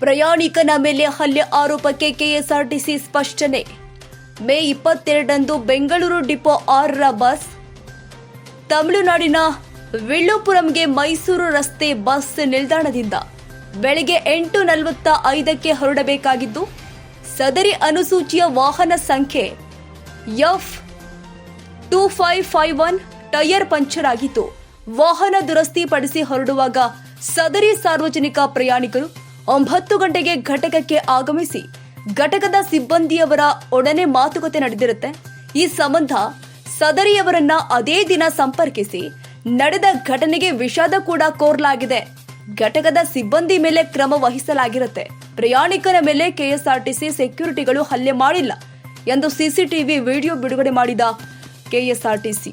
ಪ್ರಯಾಣಿಕನ ಮೇಲೆ ಹಲ್ಲೆ ಆರೋಪಕ್ಕೆ ಕೆಎಸ್ಆರ್ಟಿಸಿ ಸ್ಪಷ್ಟನೆ. ಮೇ ಇಪ್ಪತ್ತೆರಡಂದು ಬೆಂಗಳೂರು ಡಿಪೋ ಆರರ ಬಸ್ ತಮಿಳುನಾಡಿನ ವಿಳ್ಳುಪುರಂಗೆ ಮೈಸೂರು ರಸ್ತೆ ಬಸ್ ನಿಲ್ದಾಣದಿಂದ ಬೆಳಗ್ಗೆ ಎಂಟು ನಲವತ್ತ ಐದಕ್ಕೆ ಹೊರಡಬೇಕಾಗಿದ್ದು, ಸದರಿ ಅನುಸೂಚಿಯ ವಾಹನ ಸಂಖ್ಯೆ F two five five one tyre puncture ಆಗಿತ್ತು. ವಾಹನ ದುರಸ್ತಿ ಪಡಿಸಿ ಹೊರಡುವಾಗ ಸದರಿ ಸಾರ್ವಜನಿಕ ಪ್ರಯಾಣಿಕರು ಒಂಬತ್ತು ಗಂಟೆಗೆ ಘಟಕಕ್ಕೆ ಆಗಮಿಸಿ ಘಟಕದ ಸಿಬ್ಬಂದಿಯವರ ಒಡನೆ ಮಾತುಕತೆ ನಡೆದಿರುತ್ತೆ. ಈ ಸಂಬಂಧ ಸದರಿಯವರನ್ನ ಅದೇ ದಿನ ಸಂಪರ್ಕಿಸಿ ನಡೆದ ಘಟನೆಗೆ ವಿಷಾದ ಕೂಡ ಕೋರಲಾಗಿದೆ. ಘಟಕದ ಸಿಬ್ಬಂದಿ ಮೇಲೆ ಕ್ರಮ ವಹಿಸಲಾಗಿರುತ್ತೆ. ಪ್ರಯಾಣಿಕರ ಮೇಲೆ ಕೆಎಸ್ಆರ್ಟಿಸಿ ಸೆಕ್ಯೂರಿಟಿಗಳು ಹಲ್ಲೆ ಮಾಡಿಲ್ಲ ಎಂದು ಸಿಸಿಟಿವಿ ವಿಡಿಯೋ ಬಿಡುಗಡೆ ಮಾಡಿದ ಕೆಎಸ್ಆರ್ಟಿಸಿ.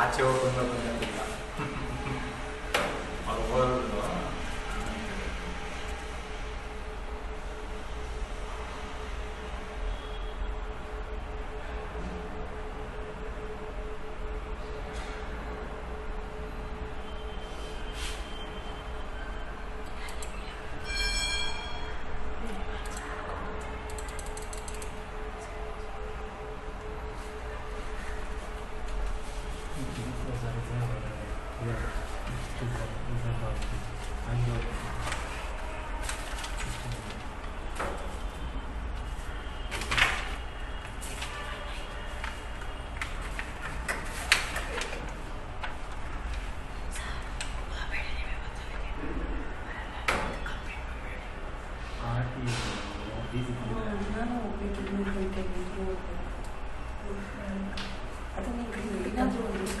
ಆಚೆ ಹೋಗ್ಕೊಂಡು ಬಂದಿಲ್ಲ ಅವ್ರು ಹೋಗ್ಬಿಟ್ಟು 나도 그리고 이나도 우리 또